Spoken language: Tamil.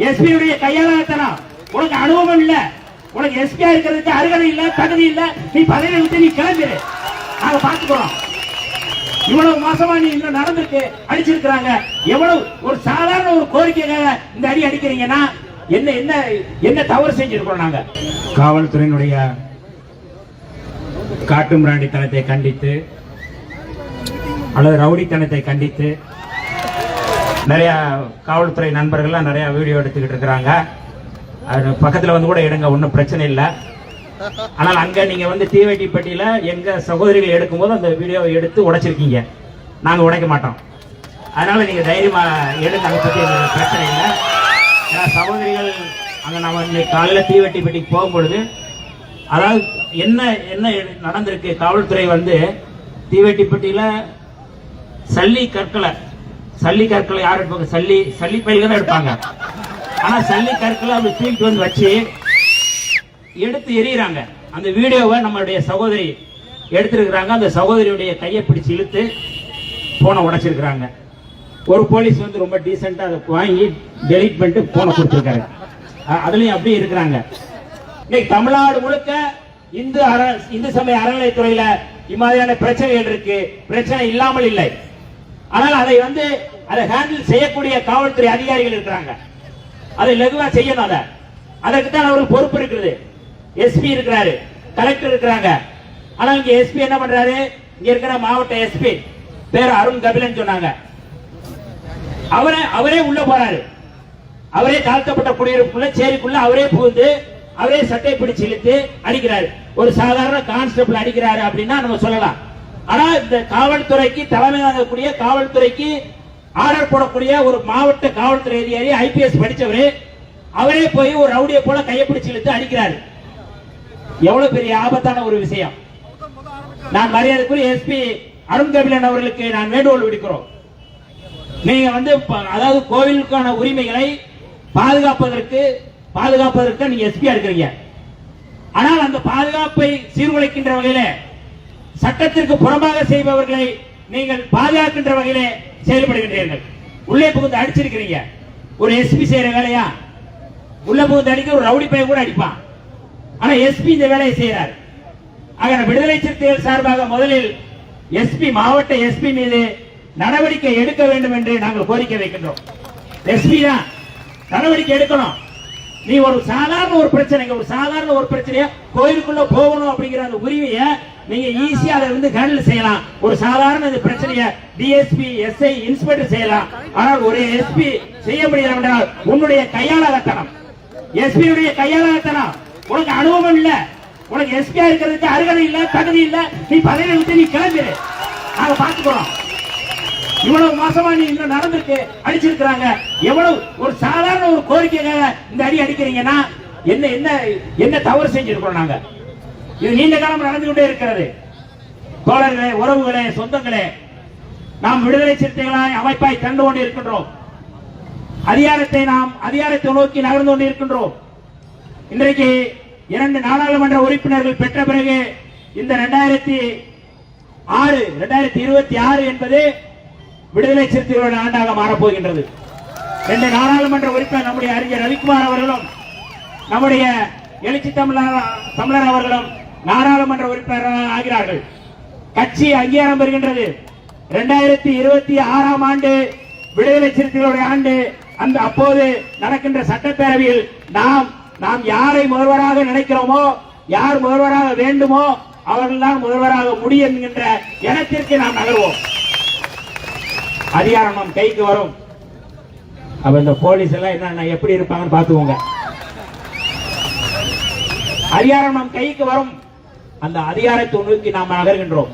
எஸ்பியுடைய கையாளத்தனா? உனக்கு அனுபவம் இல்ல. உனக்கு எஸ்பியா இருக்கிறதுக்கு அருகதை இல்ல தகுதி இல்ல. நீ பதவி விட்டு நீ கிளம்பிடு நாங்க பாத்துக்கிறோம் இவ்வளவு மோசமா நீ இன்னும் நடந்திருக்கு அடிச்சிருக்கிறாங்க. எவ்வளவு ஒரு சாதாரண ஒரு கோரிக்கைக்காக இந்த அடி அடிக்கிறீங்கன்னா என்ன என்ன என்ன தவறு செஞ்சிருக்கிறோம் நாங்க? காவல்துறையினுடைய காட்டு மிராண்டித்தனத்தை கண்டித்து அல்லது ரவுடித்தனத்தை கண்டித்து நிறைய காவல்துறை நண்பர்கள்லாம் நிறைய வீடியோ எடுத்துக்கிட்டு இருக்கிறாங்க. அது பக்கத்தில் வந்து கூட எடுங்க ஒன்றும் பிரச்சனை இல்லை. ஆனால் அங்க நீங்க வந்து தீவெட்டிப்பட்டியில் எங்கள் எங்க சகோதரிகள் எடுக்கும்போது அந்த வீடியோவை எடுத்து உடைச்சிருக்கீங்க. நாங்க உடைக்க மாட்டோம். அதனால நீங்க தைரியமா எடுங்க அதை பத்தி எங்களுக்கு பிரச்சனை இல்லை. ஏன்னா சகோதரிகள் அங்க நம்ம இன்னைக்கு காலையில தீவெட்டிப்பட்டிக்கு போகும்பொழுது அதாவது என்ன என்ன நடந்திருக்கு? காவல்துறை வந்து தீவெட்டிப்பட்டியில் சல்லி கற்களை சல்லி கற்களை யார் எடுப்பாங்க? சல்லி சல்லி பயில்கள் தான் எடுப்பாங்க. ஆனா சல்லி கற்களை அப்படி தூக்கிட்டு வந்து வச்சு எடுத்து எரியிறாங்க அந்த வீடியோவை நம்மளுடைய சகோதரி எடுத்திருக்கிறாங்க. அந்த சகோதரியுடைய கையை பிடிச்சி இழுத்து போனை உடைச்சிருக்கிறாங்க. ஒரு போலீஸ் வந்து ரொம்ப டீசெண்டா அதை வாங்கி டெலீட் பண்ணிட்டு போனை கொடுத்துருக்காரு. அதுலயும் அப்படியே இருக்கிறாங்க. இன்னைக்கு தமிழ்நாடு முழுக்க இந்து அற இந்து சமய அறநிலையத்துறையில இம்மாதிரியான பிரச்சனைகள் இருக்கு. பிரச்சனை இல்லாமல் இல்லை. ஆனால் அதை வந்து அதை ஹேண்டில் செய்யக்கூடிய காவல்துறை அதிகாரிகள் இருக்கிறாங்க. அதை லகுவா செய்யணும் அதை. அதற்கு தான் அவருக்கு பொறுப்பு இருக்குது. எஸ்பி இருக்கிறாரு கலெக்டர் இருக்கிறாங்க. ஆனா இங்க எஸ்பி என்ன பண்றாரு? இங்க இருக்கிற மாவட்ட எஸ்பி பேர் அருண் கபிலன் சொன்னாங்க. அவரே அவரே உள்ள போறாரு. அவரே தாழ்த்தப்பட்ட குடியிருப்புக்குள்ள சேரிக்குள்ள அவரே புகுந்து அவரே சட்டை பிடிச்சு இழுத்து அடிக்கிறாரு. ஒரு சாதாரண கான்ஸ்டபிள் அடிக்கிறாரு அப்படின்னா நம்ம சொல்லலாம். ஆனா இந்த காவல்துறைக்கு தலைமை தாங்கக்கூடிய காவல்துறைக்கு ஆர்டர் போடக்கூடிய ஒரு மாவட்ட காவல்துறை அதிகாரி ஐபிஎஸ் படிச்சவர் அவரே போய் ஒரு ரவுடியை போல கையப்பிடிச்சு இழுத்து அடிக்கிறாரு. எவ்வளவு பெரிய ஆபத்தான ஒரு விஷயம். நான் மரியாதைக்குரிய எஸ்பி அருண் கபிலன் அவர்களுக்கு நான் வேண்டுகோள் விடுக்கிறோம். நீங்க வந்து அதாவது கோவிலுக்கான உரிமைகளை பாதுகாப்பதற்கு பாதுகாப்பதற்கு நீங்க எஸ்பியா இருக்கிறீங்க. ஆனால் அந்த பாதுகாப்பை சீர்குலைக்கின்ற வகையில சட்டத்திற்கு புறம்பாக செய்பவர்களை நீங்கள் பாதுகாக்கின்ற வகையிலே செயல்படுகின்றீர்கள். உள்ளே புகுந்து அடிச்சிருக்கிறீங்க. ஒரு எஸ்பி செய்யற வேலையா? உள்ள புகுந்து அடிக்க ஒரு ரவுடி பையன் கூட அடிப்பான். ஆனா எஸ்பி இந்த வேலையை செய்யறாரு ஆக விடுதலை சிறுத்தைகள் சார்பாக முதலில் எஸ்பி மாவட்ட எஸ்பி மீது நடவடிக்கை எடுக்க வேண்டும் என்று நாங்கள் கோரிக்கை வைக்கின்றோம். எஸ்பி தான் நடவடிக்கை எடுக்கணும். நீ ஒரு சாதாரண ஒரு பிரச்சனைங்க ஒரு சாதாரண ஒரு பிரச்சனைய கோயிலுக்குள்ள போகணும் அப்படிங்கிற அந்த உரிமையை நீங்க ஈஸியா அதை வந்து ஹேண்டில் செய்யலாம். ஒரு சாதாரண இந்த பிரச்சனைய டிஎஸ்பி எஸ்ஐ இன்ஸ்பெக்டர் செய்யலாம். ஆனால் ஒரு எஸ்பி செய்ய முடியாது என்றால் உன்னுடைய கையாளத்தனம் எஸ்பியுடைய கையாளத்தனம் உனக்கு அனுபவம் இல்ல. உனக்கு எஸ்பியா இருக்கிறதுக்கு அருகதை இல்ல தகுதி இல்ல. நீ பதவியை விட்டு நீ கிளம்பிடு நாங்க பாத்துக்கிறோம் இவ்வளவு மோசமா நீ இன்னும் நடந்திருக்கு அடிச்சிருக்கிறாங்க. எவ்வளவு ஒரு சாதாரண ஒரு கோரிக்கைக்காக இந்த அடி அடிக்கிறீங்கன்னா என்ன என்ன என்ன தவறு செஞ்சிருக்கோம் நாங்க? இது நீண்ட காலம் நடந்து கொண்டே இருக்கிறது. தோழர்களே உறவுகளே சொந்தங்களே நாம் விடுதலை சிறுத்தைகளாய் அமைப்பாய் கண்டு கொண்டு இருக்கின்றோம் அதிகாரத்தை நாம் அதிகாரத்தை நோக்கி நகர்ந்து கொண்டு இருக்கின்றோம் இன்றைக்கு இரண்டு நாடாளுமன்ற உறுப்பினர்கள் பெற்ற பிறகு இந்த இரண்டாயிரத்தி ஆறு இரண்டாயிரத்தி இருபத்தி ஆறு என்பது விடுதலை சிறுத்தைகளோட ஆண்டாக மாறப்போகின்றது. ரெண்டு நாடாளுமன்ற உறுப்பினர் நம்முடைய அறிஞர் ரவிக்குமார் அவர்களும் நம்முடைய எழுச்சி தமிழர் தமிழர் அவர்களும் நாடாளுமன்ற உறுப்பினராக ஆகிறார்கள். கட்சி அங்கீகாரம் பெறுகின்றது. இரண்டாயிரத்தி இருபத்தி ஆறாம் ஆண்டு விடுதலை சிறுத்தைகளுடைய ஆண்டு அந்த அப்போது நடக்கின்ற சட்டப்பேரவையில் நாம் நாம் யாரை முதல்வராக நினைக்கிறோமோ யார் முதல்வராக வேண்டுமோ அவர்கள்தான் முதல்வராக முடியும் என்கின்ற எண்ணத்திற்கு நாம் நகர்வோம். அதிகாரம் நம் கைக்கு வரும். அப்ப இந்த போலீஸ் எல்லாம் என்ன எப்படி இருப்பாங்கன்னு பாத்துக்கோங்க அதிகாரம் நம் கைக்கு வரும். அந்த அதிகாரத்தை நோக்கி நாம் நகர்கின்றோம்.